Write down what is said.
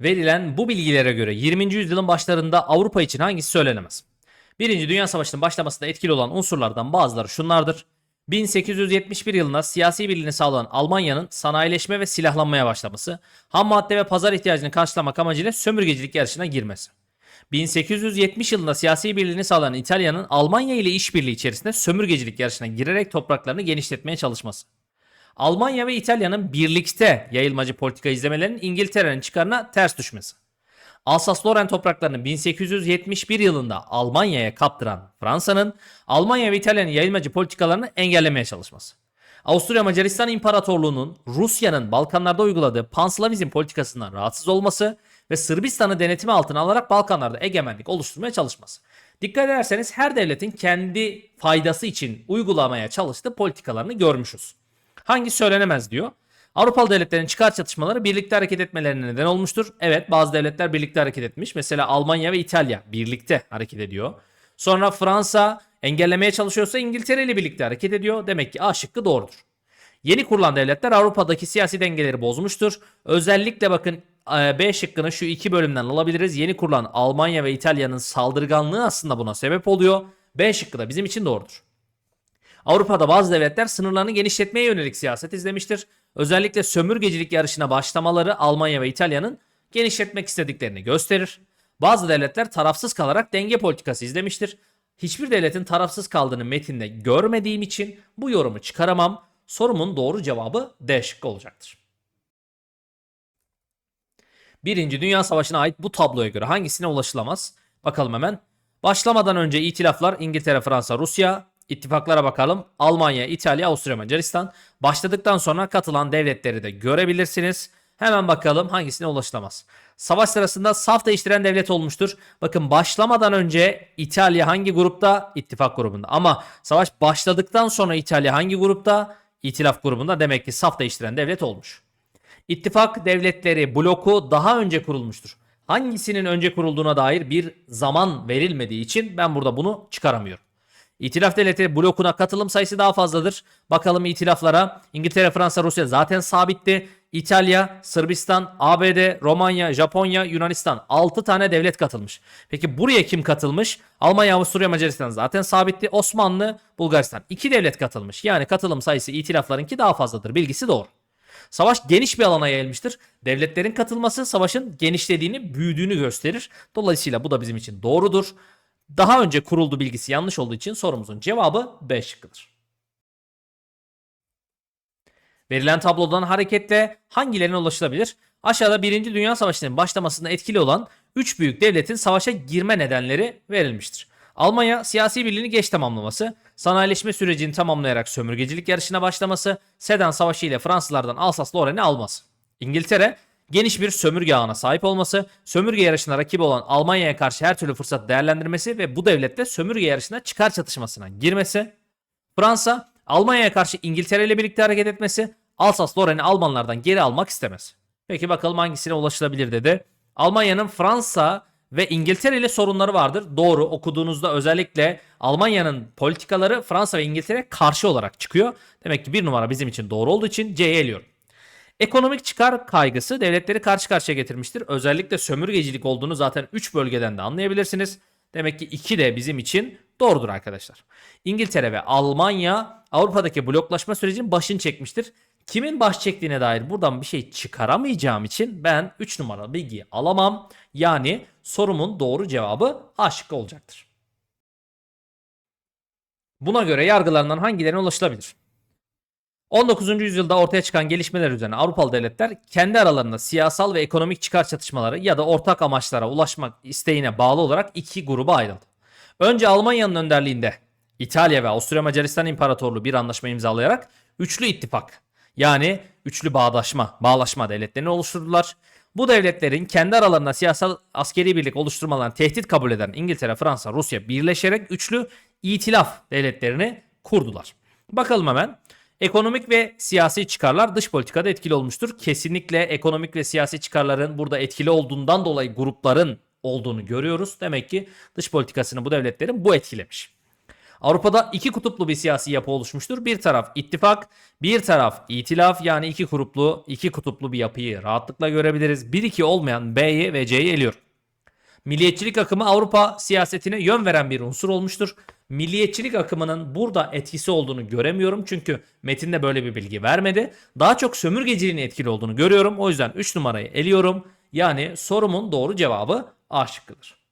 Verilen bu bilgilere göre 20. yüzyılın başlarında Avrupa için hangisi söylenemez? Birinci Dünya Savaşı'nın başlamasında etkili olan unsurlardan bazıları şunlardır. 1871 yılında siyasi birliğini sağlayan Almanya'nın sanayileşme ve silahlanmaya başlaması, ham madde ve pazar ihtiyacını karşılamak amacıyla sömürgecilik yarışına girmesi. 1870 yılında siyasi birliğini sağlayan İtalya'nın Almanya ile işbirliği içerisinde sömürgecilik yarışına girerek topraklarını genişletmeye çalışması. Almanya ve İtalya'nın birlikte yayılmacı politika izlemelerinin İngiltere'nin çıkarına ters düşmesi. Alsas-Lorraine topraklarını 1871 yılında Almanya'ya kaptıran Fransa'nın Almanya ve İtalya'nın yayılmacı politikalarını engellemeye çalışması. Avusturya Macaristan İmparatorluğu'nun Rusya'nın Balkanlarda uyguladığı panslavizm politikasından rahatsız olması ve Sırbistan'ı denetimi altına alarak Balkanlarda egemenlik oluşturmaya çalışması. Dikkat ederseniz her devletin kendi faydası için uygulamaya çalıştığı politikalarını görmüşüz. Hangi söylenemez diyor. Avrupalı devletlerin çıkar çatışmaları birlikte hareket etmelerine neden olmuştur. Evet bazı devletler birlikte hareket etmiş. Mesela Almanya ve İtalya birlikte hareket ediyor. Sonra Fransa engellemeye çalışıyorsa İngiltere ile birlikte hareket ediyor. Demek ki A şıkkı doğrudur. Yeni kurulan devletler Avrupa'daki siyasi dengeleri bozmuştur. Özellikle bakın e, B şıkkını şu iki bölümden alabiliriz. Yeni kurulan Almanya ve İtalya'nın saldırganlığı aslında buna sebep oluyor. B şıkkı da bizim için doğrudur. Avrupa'da bazı devletler sınırlarını genişletmeye yönelik siyaset izlemiştir. Özellikle sömürgecilik yarışına başlamaları Almanya ve İtalya'nın genişletmek istediklerini gösterir. Bazı devletler tarafsız kalarak denge politikası izlemiştir. Hiçbir devletin tarafsız kaldığını metinde görmediğim için bu yorumu çıkaramam. Sorumun doğru cevabı D şıkkı olacaktır. Birinci Dünya Savaşı'na ait bu tabloya göre hangisine ulaşılamaz? Bakalım hemen. Başlamadan önce itilaflar İngiltere, Fransa, Rusya, ittifaklara bakalım. Almanya, İtalya, Avusturya, Macaristan. Başladıktan sonra katılan devletleri de görebilirsiniz. Hemen bakalım hangisine ulaşılamaz. Savaş sırasında saf değiştiren devlet olmuştur. Bakın başlamadan önce İtalya hangi grupta? İttifak grubunda. Ama savaş başladıktan sonra İtalya hangi grupta? İtilaf grubunda. Demek ki saf değiştiren devlet olmuş. İttifak devletleri bloku daha önce kurulmuştur. Hangisinin önce kurulduğuna dair bir zaman verilmediği için ben burada bunu çıkaramıyorum. İtilaf devletleri blokuna katılım sayısı daha fazladır. Bakalım itilaflara. İngiltere, Fransa, Rusya zaten sabitti. İtalya, Sırbistan, ABD, Romanya, Japonya, Yunanistan 6 tane devlet katılmış. Peki buraya kim katılmış? Almanya, Avusturya, Macaristan zaten sabitti. Osmanlı, Bulgaristan 2 devlet katılmış. Yani katılım sayısı itilaflarınki daha fazladır. Bilgisi doğru. Savaş geniş bir alana yayılmıştır. Devletlerin katılması savaşın genişlediğini, büyüdüğünü gösterir. Dolayısıyla bu da bizim için doğrudur. Daha önce kuruldu bilgisi yanlış olduğu için sorumuzun cevabı B şıkkıdır. Verilen tablodan hareketle hangilerine ulaşılabilir? Aşağıda 1. Dünya Savaşı'nın başlamasında etkili olan 3 büyük devletin savaşa girme nedenleri verilmiştir. Almanya siyasi birliğini geç tamamlaması, sanayileşme sürecini tamamlayarak sömürgecilik yarışına başlaması, Sedan Savaşı ile Fransızlardan Alsas-Lorraine'i alması. İngiltere geniş bir sömürge ağına sahip olması, sömürge yarışına rakibi olan Almanya'ya karşı her türlü fırsat değerlendirmesi ve bu devlette sömürge yarışına çıkar çatışmasına girmesi. Fransa, Almanya'ya karşı İngiltere ile birlikte hareket etmesi, Alsas-Lorraine'i Almanlardan geri almak istemesi. Peki bakalım hangisine ulaşılabilir dedi. Almanya'nın Fransa ve İngiltere ile sorunları vardır. Doğru okuduğunuzda özellikle Almanya'nın politikaları Fransa ve İngiltere karşı olarak çıkıyor. Demek ki bir numara bizim için doğru olduğu için C'ye eliyorum. Ekonomik çıkar kaygısı devletleri karşı karşıya getirmiştir. Özellikle sömürgecilik olduğunu zaten 3 bölgeden de anlayabilirsiniz. Demek ki 2 de bizim için doğrudur arkadaşlar. İngiltere ve Almanya Avrupa'daki bloklaşma sürecinin başını çekmiştir. Kimin baş çektiğine dair buradan bir şey çıkaramayacağım için ben 3 numaralı bilgiyi alamam. Yani sorumun doğru cevabı A şıkkı olacaktır. Buna göre yargılarından hangilerine ulaşılabilir? 19. yüzyılda ortaya çıkan gelişmeler üzerine Avrupalı devletler kendi aralarında siyasal ve ekonomik çıkar çatışmaları ya da ortak amaçlara ulaşmak isteğine bağlı olarak iki gruba ayrıldı. Önce Almanya'nın önderliğinde İtalya ve Avusturya Macaristan İmparatorluğu bir anlaşma imzalayarak üçlü ittifak yani üçlü bağdaşma, bağlaşma devletlerini oluşturdular. Bu devletlerin kendi aralarında siyasal askeri birlik oluşturmalarını tehdit kabul eden İngiltere, Fransa, Rusya birleşerek üçlü itilaf devletlerini kurdular. Bakalım hemen. Ekonomik ve siyasi çıkarlar dış politikada etkili olmuştur. Kesinlikle ekonomik ve siyasi çıkarların burada etkili olduğundan dolayı grupların olduğunu görüyoruz. Demek ki dış politikasını bu devletlerin bu etkilemiş. Avrupa'da iki kutuplu bir siyasi yapı oluşmuştur. Bir taraf ittifak, bir taraf itilaf yani iki gruplu, iki kutuplu bir yapıyı rahatlıkla görebiliriz. 1-2 olmayan B'yi ve C'yi eliyorum. Milliyetçilik akımı Avrupa siyasetine yön veren bir unsur olmuştur. Milliyetçilik akımının burada etkisi olduğunu göremiyorum çünkü metinde böyle bir bilgi vermedi. Daha çok sömürgeciliğin etkili olduğunu görüyorum. O yüzden 3 numarayı eliyorum. Yani sorumun doğru cevabı A şıkkıdır.